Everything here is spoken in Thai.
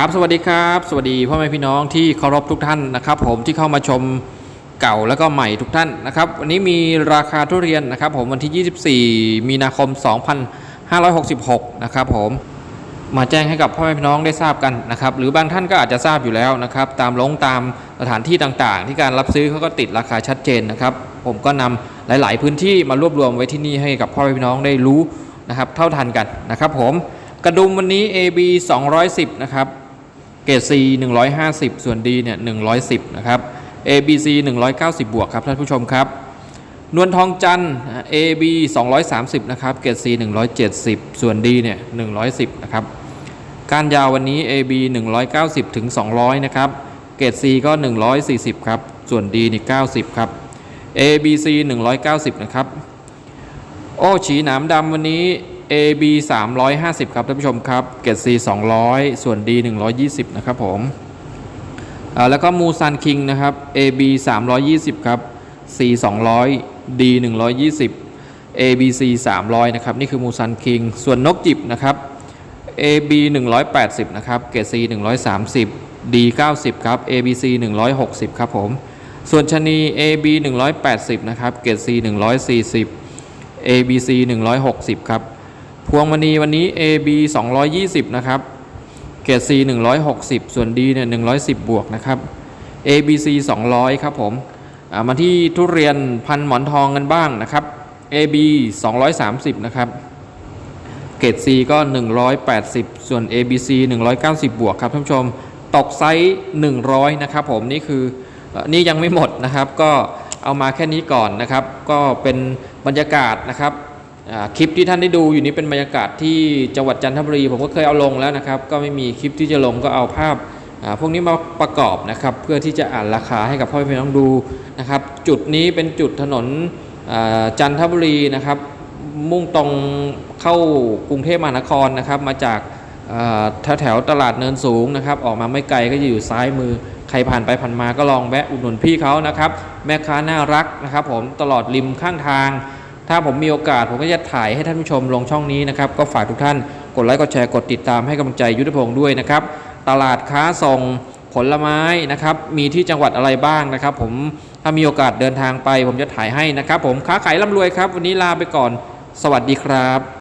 ครับสวัสดีครับ สวัสดีพ่อแม่พี่น้องที่เคารพทุกท่านนะครับ ผมที่เข้ามาชมเก่าแล้วก็ใหม่ทุกท่านนะครับวันนี้มีราคาทุเรียนนะครับ ผมวันที่ 24 มีนาคม 2566 นะครับผมมาแจ้งให้กับพ่อแม่พี่น้องได้ทราบกันนะครับ หรือบางท่านก็อาจจะทราบอยู่แล้วนะครับ ตามลงตามสถานที่ต่างๆ ที่การรับซื้อเขาก็ติดราคาชัดเจนนะครับ ผมก็นำหลาย ๆ พื้นที่มารวบรวมไว้ที่นี่ให้กับพ่อแม่พี่น้องได้รู้นะครับ เท่าทันกันนะครับ ผมกระดุมวันนี้ AB 210 นะครับ เกรด C 150 ส่วน D เนี่ย110 นะครับ ABC 190 บวกครับท่านผู้ชมครับ นวลทองจันทร์ AB 230 นะครับ เกรด C 170 ส่วน D เนี่ย110 นะครับ การยาววันนี้ AB 190 ถึง 200 นะครับ เกรด C ก็ 140 ครับ ส่วน D นี่90 ครับ ABC 190 นะครับ โอ้ฉีหนามดำวันนี้ AB 350 ครับท่านผู้ชมครับ เกรด C 200 ส่วน D 120 นะครับผมแล้วก็มูซันคิงนะครับ AB 320 ครับ C 200 D 120 ABC 300 นะครับ นี่คือมูซันคิง ส่วนนกจิบนะครับ AB 180 นะครับ เกรด C 130 D 90 ครับ ABC 160 ครับผม ส่วนชนี AB 180 นะครับ เกรด C 140 ABC 160 ครับ พวงมณีวันนี้ AB 220 นะครับเกรด C 160 ส่วน D เนี่ย110 บวกนะครับ ABC 200 ครับผมมาที่ทุเรียนพันหมอนทองกันบ้างนะครับ AB 230 นะครับเกรด C ก็ 180 ส่วน ABC 190 บวกครับท่านผู้ชม ตกไซส์100 นะครับผมนี่คือนี่ยังไม่หมดนะครับ ก็เอามาแค่นี้ก่อนนะครับ ก็เป็นบรรยากาศนะครับ คลิปที่ท่านได้ดูอยู่นี้เป็นบรรยากาศที่จังหวัดจันทบุรีผมก็เคยเอาลงแล้วนะครับ ก็ไม่มีคลิปที่จะลงก็เอาภาพพวกนี้มาประกอบนะครับ เพื่อที่จะอ่านราคาให้กับพ่อแม่น้องดูนะครับ จุดนี้เป็นจุดถนนจันทบุรีนะครับ มุ่งตรงเข้ากรุงเทพมหานครนะครับ มาจากแถวแถวตลาดเนินสูงนะครับ ออกมาไม่ไกลก็จะอยู่ซ้ายมือใครผ่านไปผ่านมาก็ลองแวะอุดหนุนพี่เขานะครับ แม่ค้าน่ารักนะครับ ผมตลอดริมข้างทาง ถ้าผมมีโอกาสผมก็จะถ่ายให้ท่านผู้ชมลงช่องนี้นะครับ ก็ฝากทุกท่านกดไลค์กดแชร์กดติดตามให้กำลังใจยุทธพงศ์ด้วยนะครับ ตลาดค้าส่งผลไม้นะครับ มีที่จังหวัดอะไรบ้างนะครับ ผมถ้ามีโอกาสเดินทางไป ผมจะถ่ายให้นะครับ ผมค้าขายร่ำรวยครับ วันนี้ลาไปก่อน สวัสดีครับ